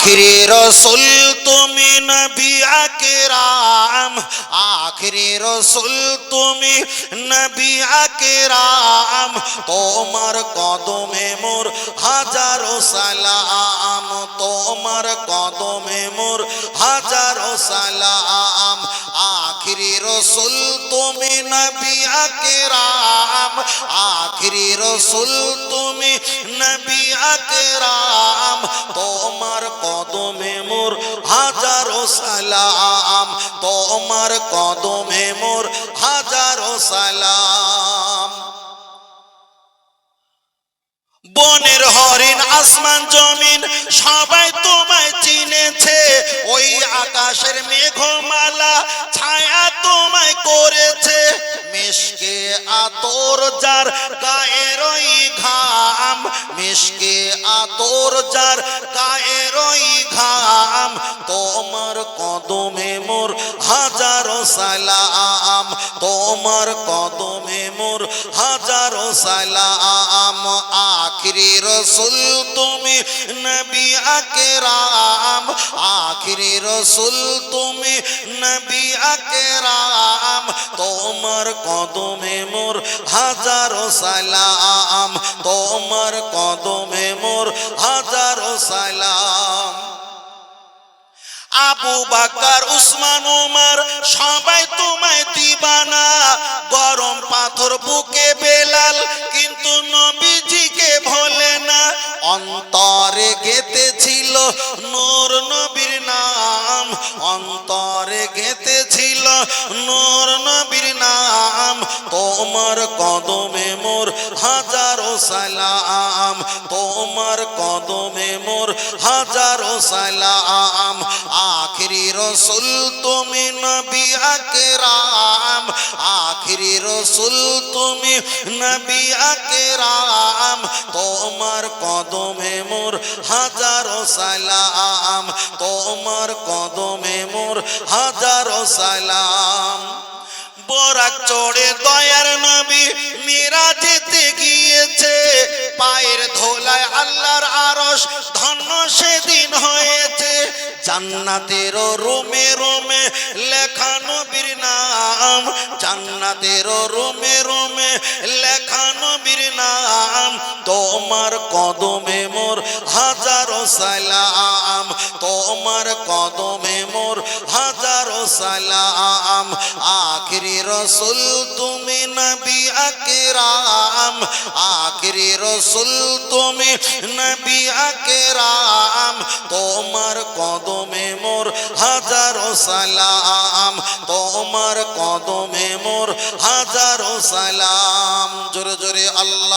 আখিরি রসুল তুমি নবী আকরাম, আখিরি রসুল তুমি নবী আকরাম, তোমার কদমে মোর হাজারো সালাম, তোমার কদমে মোর হাজারো সালাম, আখিরি রসুল তুমি নবী আকরাম। আখিরি রসুল, তুমি নবী আকরাম, তোমার কদমে মোর হাজারো সালাম, তোমার কদমে মোর হাজারো সালাম। বনের হরিণ, আসমান, জমিন, সবাই তোমায় চিনেছে, ওই আকাশের মেঘমালা ছায়া তোমায় করেছে। মিশকে আতর যার গায়ের ওই ঘাম। মিশকে আতর যার গায়ের ওই ঘাম। তোমার কদমে মোর হাজারো সালাম। তোমার কদমে মোর হাজারো সালাম। আখিরি রসুল, তুমি নবী আকরাম। আখিরি রসুল, তুমি নবী আকরাম। তোমার কদমে মোর হাজারো সালাম। তোমার কদমে মোর হাজারো সালাম। আবু বাকার উসমান, উমার সবাই অন্তরে গেতেছিল নূর নবীর নাম। অন্তরে গেতেছিল নূর নবীর নাম। তোমার কদমে মোর হাজারো সালাম। তোমার কদমে মোর হাজারো সালাম। আখিরি রসুল তুমি নবী আকরাম আখিরি রসুল, তুমি নবী আকরাম, তোমার কদমে মোর হাজারো সালাম, তোমার কদমে মোর হাজারো সালাম। বরাক চড়ে দয়ার নবী মিরাজেতে গিয়েছে, পায়ের ধোলায় আল্লাহর আরস ধন্য সেদিন হয়েছে। জান্নাতের রোমে রোমে লেখা নবীর জান্নাতের রোমে রোমে লেখানো নবীর নাম। তোমার কদমে মোর হাজারো সালাম। তোমার কদমে মোর হাজারো সালাম। আখিরি রসুল তুমি নবী আকরাম। আখিরি রসুল তুমি নবী আকরাম। তোমার কদমে সালাম তোমার কদমে মোর হাজারো সালাম। জোরে জোরে আল্লাহ